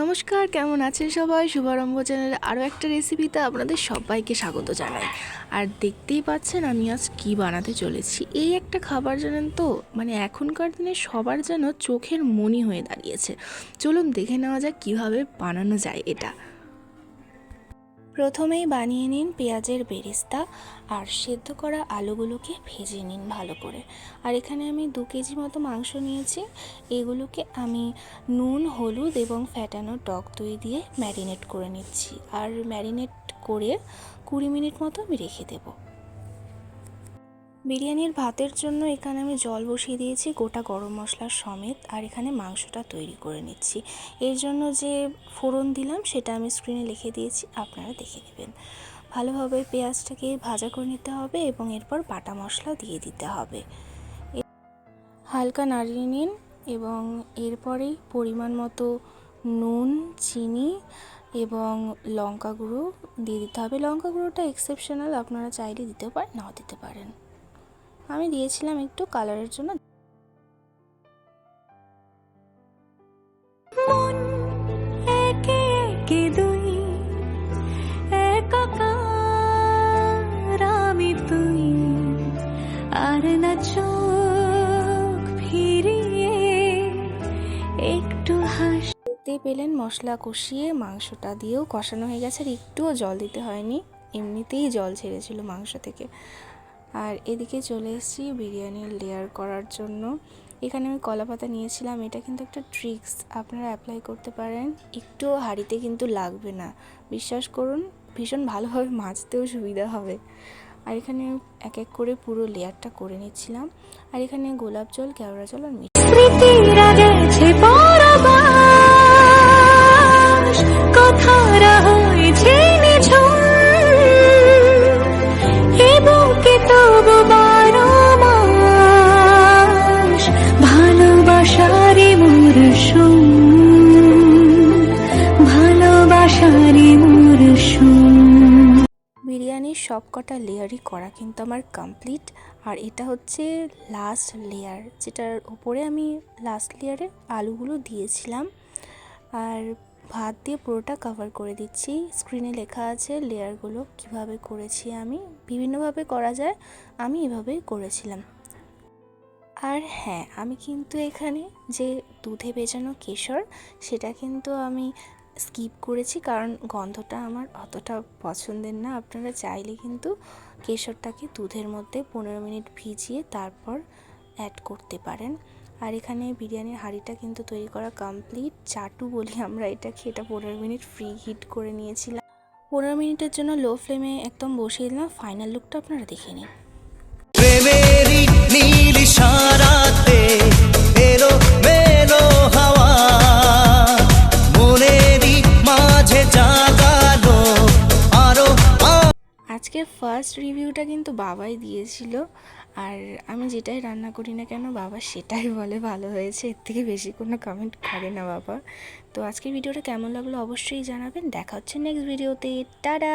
নমস্কার, কেমন আছেন সবাই? শুভারম্ভ চ্যানেলে আরও একটা রেসিপিতে আপনাদের সবাইকে স্বাগত জানাই। আর দেখতেই পাচ্ছেন আমি আজ কি বানাতে চলেছি। এই একটা খাবার জানেন তো মানে এখনকার দিনে সবার যেন চোখের মনি হয়ে দাঁড়িয়েছে। চলুন দেখে নেওয়া যাক কীভাবে বানানো যায় এটা। প্রথমেই বানিয়ে নিন পেঁয়াজের বেরেস্তা আর সেদ্ধ করা আলুগুলোকে ভেজে নিন ভালো করে। আর এখানে আমি দু কেজি মতো মাংস নিয়েছি। এগুলোকে আমি নুন, হলুদ এবং ফ্যাটানো টক দই দিয়ে ম্যারিনেট করে নিচ্ছি। আর ম্যারিনেট করে কুড়ি মিনিট মতো আমি রেখে দেবো। বিরিয়ানির ভাতের জন্য এখানে আমি জল বসিয়ে দিয়েছি, গোটা গরম মশলার সমেত, আর এখানে মাংসটা তৈরি করে নিচ্ছি। এর জন্য যে ফোড়ন দিলাম, সেটা আমি স্ক্রিনে লিখে দিয়েছি, আপনারা দেখে নেবেন। ভালোভাবে পেঁয়াজটাকে ভাজা করে নিতে হবে এবং এরপর বাটা মশলা দিয়ে দিতে হবে। হালকা নাড়িয়ে নিন এবং এরপরেই পরিমাণ মতো নুন, চিনি এবং লঙ্কা গুঁড়ো দিয়ে দিতে হবে। লঙ্কা গুঁড়োটা এক্সেপশনাল আপনারা চাইলে দিতে পারেন নাও দিতে পারেন। আমি দিয়েছিলাম একটু কালারের জন্য। আর না চোখ ফিরিয়ে একটু হাস। পেলেন মশলা কষিয়ে মাংসটা দিয়েও কষানো হয়ে গেছে আর একটুও জল দিতে হয়নি। এমনিতেই জল ছেড়েছিল মাংস থেকে। আর এদিকে চলে এসেছি বিরিয়ানির লেয়ার করার জন্য। এখানে আমি কলা পাতা নিয়েছিলাম, এটা কিন্তু একটা ট্রিক্স আপনারা অ্যাপ্লাই করতে পারেন। একটুও হাঁড়িতে কিন্তু লাগবে না, বিশ্বাস করুন, ভীষণ ভালোভাবে মাজতেও সুবিধা হবে। আর এখানে এক এক করে পুরো লেয়ারটা করে নিচ্ছিলাম। আর এখানে গোলাপ জল, কেওড়া জল আর মিষ্টি। স্মৃতিরা সব কটা লেয়ারই করা কিন্তু আমার কমপ্লিট আর এটা হচ্ছে লাস্ট লেয়ার যেটার উপরে আমি লাস্ট লেয়ারে আলুগুলো দিয়েছিলাম। আর ভাত দিয়ে পুরোটা কভার করে দিচ্ছি। স্ক্রিনে লেখা আছে লেয়ারগুলো কীভাবে করেছি আমি। বিভিন্নভাবে করা যায়, আমি এভাবেই করেছিলাম। আর হ্যাঁ আমি কিন্তু এখানে যে দুধে ভেজানো কেশর, সেটা কিন্তু আমি স্কিপ করেছি কারণ গন্ধটা আমার অতটা পছন্দের না। আপনারা চাইলে কিন্তু কেশরটাকে দুধের মধ্যে পনেরো মিনিট ভিজিয়ে তারপর অ্যাড করতে পারেন। আর এখানে বিরিয়ানির হাঁড়িটা কিন্তু তৈরি করা কমপ্লিট চাটু বলি আমরা এটাকে, এটা পনেরো মিনিট ফ্রি হিট করে নিয়েছিলাম। পনেরো মিনিটের জন্য লো ফ্লেমে একদম বসিয়ে দিলাম। ফাইনাল লুকটা আপনারা দেখে নিন। আজকের ফার্স্ট রিভিউটা কিন্তু বাবাই দিয়েছিল। আর আমি যেটাই রান্না করি না কেন, বাবা সেটাই বলে ভালো হয়েছে। এর থেকে বেশি কোনো কমেন্ট করে না বাবা। তো আজকের ভিডিওটা কেমন লাগল অবশ্যই জানাবেন। দেখা হচ্ছে নেক্সট ভিডিওতে টাটা!